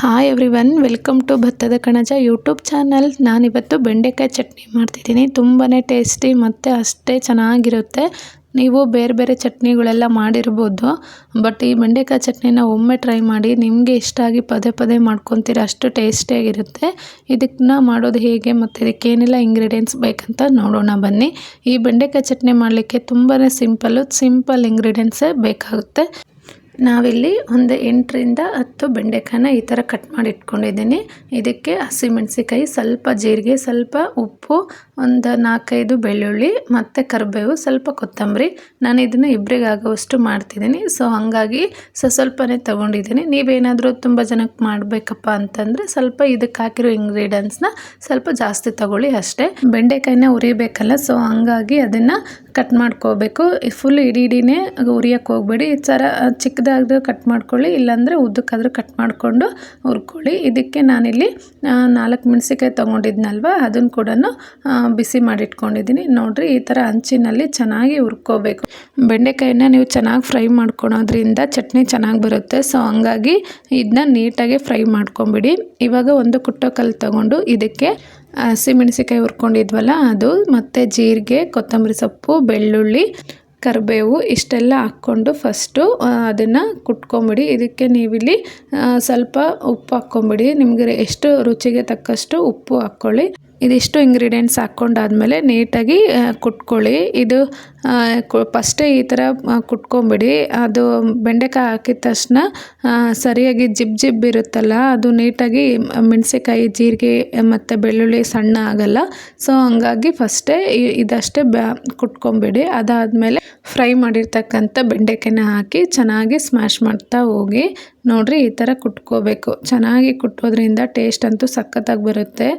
Hi everyone welcome to ಭತ್ತದ ಕಣಜ YouTube channel ನಾನಿವತ್ತು ಬೆಂಡೆಕಾಯಿ ಚಟ್ನಿ ಮಾಡ್ತಿದ್ದೀನಿ. ತುಂಬಾ ಟೇಸ್ಟಿ ಮತ್ತು ಅಷ್ಟೇ ಚೆನ್ನಾಗಿರುತ್ತೆ. ನೀವು ಬೇರೆ ಬೇರೆ ಚಟ್ನಿಗಳೆಲ್ಲ ಮಾಡಿರ್ಬೋದು. ಬಟ್ ಈ ಬೆಂಡೆಕಾಯಿ ಚಟ್ನಿನ ಒಮ್ಮೆ ಟ್ರೈ ಮಾಡಿ ನಿಮಗೆ ಇಷ್ಟ ಆಗಿ ಪದೇ ಪದೇ ಮಾಡ್ಕೊತೀರ ಅಷ್ಟು ಟೇಸ್ಟಿಯಾಗಿರುತ್ತೆ ಇದಕ್ಕನ್ನ ಮಾಡೋದು ಹೇಗೆ ಮತ್ತು ಇದಕ್ಕೆ ಏನೆಲ್ಲ ಇಂಗ್ರೀಡಿಯೆಂಟ್ಸ್ ಬೇಕಂತ ನೋಡೋಣ ಬನ್ನಿ. ಈ ಬೆಂಡೆಕಾಯಿ ಚಟ್ನಿ ಮಾಡಲಿಕ್ಕೆ ತುಂಬಾ ಸಿಂಪಲ್ಲು ಸಿಂಪಲ್ ಇಂಗ್ರೀಡಿಯೆಂಟ್ಸೇ ಬೇಕಾಗುತ್ತೆ. ನಾವಿಲ್ಲಿ ಒಂದು ಎಂಟರಿಂದ ಹತ್ತು ಬೆಂಡೆಕಾಯಿನ ಈ ಥರ ಕಟ್ ಮಾಡಿ ಇಟ್ಕೊಂಡಿದ್ದೀನಿ. ಇದಕ್ಕೆ ಹಸಿಮೆಣಸಿಕಾಯಿ ಸ್ವಲ್ಪ ಜೀರಿಗೆ, ಸ್ವಲ್ಪ ಉಪ್ಪು, ಒಂದು ನಾಲ್ಕೈದು ಬೆಳ್ಳುಳ್ಳಿ ಮತ್ತು ಕರಿಬೇವು, ಸ್ವಲ್ಪ ಕೊತ್ತಂಬರಿ. ನಾನು ಇದನ್ನು ಇಬ್ಬರಿಗಾಗುವಷ್ಟು ಮಾಡ್ತಿದ್ದೀನಿ. ಸೊ ಹಾಗಾಗಿ ಸೊ ಸ್ವಲ್ಪನೇ ತೊಗೊಂಡಿದ್ದೀನಿ. ನೀವೇನಾದರೂ ತುಂಬ ಜನಕ್ಕೆ ಮಾಡಬೇಕಪ್ಪ ಅಂತಂದರೆ ಸ್ವಲ್ಪ ಇದಕ್ಕೆ ಹಾಕಿರೋ ಇಂಗ್ರೀಡಿಯೆಂಟ್ಸ್ನ ಸ್ವಲ್ಪ ಜಾಸ್ತಿ ತಗೊಳ್ಳಿ ಅಷ್ಟೇ. ಬೆಂಡೆಕಾಯಿನ ಉರಿಬೇಕಲ್ಲ ಸೊ ಹಂಗಾಗಿ ಅದನ್ನು ಕಟ್ ಮಾಡ್ಕೋಬೇಕು. ಫುಲ್ ಇಡೀ ಇಡೀನೇ ಉರಿಯೋಕ್ಕೆ ಹೋಗ್ಬೇಡಿ. ಈ ಥರ ಚಿಕ್ಕದಾದ್ರೂ ಕಟ್ ಮಾಡ್ಕೊಳ್ಳಿ. ಇಲ್ಲಾಂದರೆ ಉದ್ದಕ್ಕಾದ್ರೂ ಕಟ್ ಮಾಡಿಕೊಂಡು ಹುರ್ಕೊಳ್ಳಿ. ಇದಕ್ಕೆ ನಾನಿಲ್ಲಿ ನಾಲ್ಕು ಮೆಣಸಿಕಾಯಿ ತೊಗೊಂಡಿದ್ನಲ್ವ? ಅದನ್ನು ಕೂಡ ಬಿಸಿ ಮಾಡಿಟ್ಕೊಂಡಿದ್ದೀನಿ. ನೋಡಿರಿ, ಈ ಥರ ಹಂಚಿನಲ್ಲಿ ಚೆನ್ನಾಗಿ ಹುರ್ಕೋಬೇಕು. ಬೆಂಡೆಕಾಯಿನ ನೀವು ಚೆನ್ನಾಗಿ ಫ್ರೈ ಮಾಡ್ಕೊಳೋದ್ರಿಂದ ಚಟ್ನಿ ಚೆನ್ನಾಗಿ ಬರುತ್ತೆ. ಸೊ ಹಂಗಾಗಿ ಇದನ್ನ ನೀಟಾಗಿ ಫ್ರೈ ಮಾಡ್ಕೊಂಬಿಡಿ. ಇವಾಗ ಒಂದು ಕುಟ್ಟೋ ಕಲ್ಲು ತೊಗೊಂಡು ಇದಕ್ಕೆ ಹಸಿಮೆಣಸಿಕಾಯಿ ಹುರ್ಕೊಂಡಿದ್ವಲ್ಲ ಅದು, ಮತ್ತು ಜೀರಿಗೆ, ಕೊತ್ತಂಬರಿ ಸೊಪ್ಪು, ಬೆಳ್ಳುಳ್ಳಿ, ಕರಿಬೇವು, ಇಷ್ಟೆಲ್ಲ ಹಾಕ್ಕೊಂಡು ಫಸ್ಟು ಅದನ್ನು ಕುಟ್ಕೊಂಬಿಡಿ. ಇದಕ್ಕೆ ನೀವಿಲ್ಲಿ ಸ್ವಲ್ಪ ಉಪ್ಪು ಹಾಕ್ಕೊಂಬಿಡಿ. ನಿಮಗೆ ಎಷ್ಟು ರುಚಿಗೆ ತಕ್ಕಷ್ಟು ಉಪ್ಪು ಹಾಕ್ಕೊಳ್ಳಿ. ಇದಿಷ್ಟು ಇಂಗ್ರೀಡಿಯೆಂಟ್ಸ್ ಹಾಕ್ಕೊಂಡಾದ್ಮೇಲೆ ನೀಟಾಗಿ ಕುಟ್ಕೊಳ್ಳಿ. ಇದು ಫಸ್ಟೇ ಈ ಥರ ಕುಟ್ಕೊಂಬಿಡಿ. ಅದು ಬೆಂಡೆಕಾಯಿ ಹಾಕಿದ ತಕ್ಷಣ ಸರಿಯಾಗಿ ಜಿಬ್ ಜಿಬ್ ಇರುತ್ತಲ್ಲ, ಅದು ನೀಟಾಗಿ ಮೆಣಸಿಕಾಯಿ ಜೀರಿಗೆ, ಮತ್ತು ಬೆಳ್ಳುಳ್ಳಿ ಸಣ್ಣ ಆಗಲ್ಲ. ಸೊ ಹಂಗಾಗಿ ಫಸ್ಟೇ ಇದಷ್ಟೇ ಬ್ಯಾ, ಕುಟ್ಕೊಂಬಿಡಿ. ಅದಾದಮೇಲೆ ಫ್ರೈ ಮಾಡಿರ್ತಕ್ಕಂಥ ಬೆಂಡೆಕಾಯಿನ ಹಾಕಿ ಚೆನ್ನಾಗಿ ಸ್ಮ್ಯಾಶ್ ಮಾಡ್ತಾ ಹೋಗಿ, ನೋಡಿರಿ ಈ ಥರ ಕುಟ್ಕೋಬೇಕು. ಚೆನ್ನಾಗಿ ಕುಟ್ಟೋದ್ರಿಂದ ಟೇಸ್ಟ್ ಅಂತೂ ಸಖತ್ತಾಗಿ ಬರುತ್ತೆ.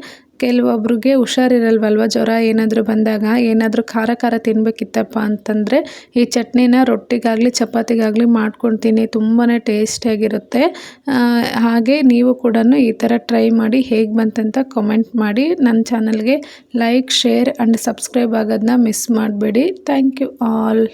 ಕೆಲವೊಬ್ರಿಗೆ ಹುಷಾರಿರಲ್ವಲ್ವ? ಜ್ವರ ಏನಾದರೂ ಬಂದಾಗ ಏನಾದರೂ ಖಾರ ಖಾರ ತಿನ್ನಬೇಕಿತ್ತಪ್ಪ ಅಂತಂದರೆ ಈ ಚಟ್ನಿನ ರೊಟ್ಟಿಗಾಗಲಿ, ಚಪಾತಿಗಾಗಲಿ ಮಾಡ್ಕೊಳ್ತೀನಿ. ತುಂಬಾ ಟೇಸ್ಟಿಯಾಗಿರುತ್ತೆ ಹಾಗೆ ನೀವು ಕೂಡ ಈ ಥರ ಟ್ರೈ ಮಾಡಿ ಹೇಗೆ ಬಂತಂತ ಕಮೆಂಟ್ ಮಾಡಿ. ನನ್ನ ಚಾನಲ್ಗೆ ಲೈಕ್, ಶೇರ್ ಆ್ಯಂಡ್ ಸಬ್ಸ್ಕ್ರೈಬ್ ಆಗೋದನ್ನ ಮಿಸ್ ಮಾಡಬೇಡಿ. Thank you all.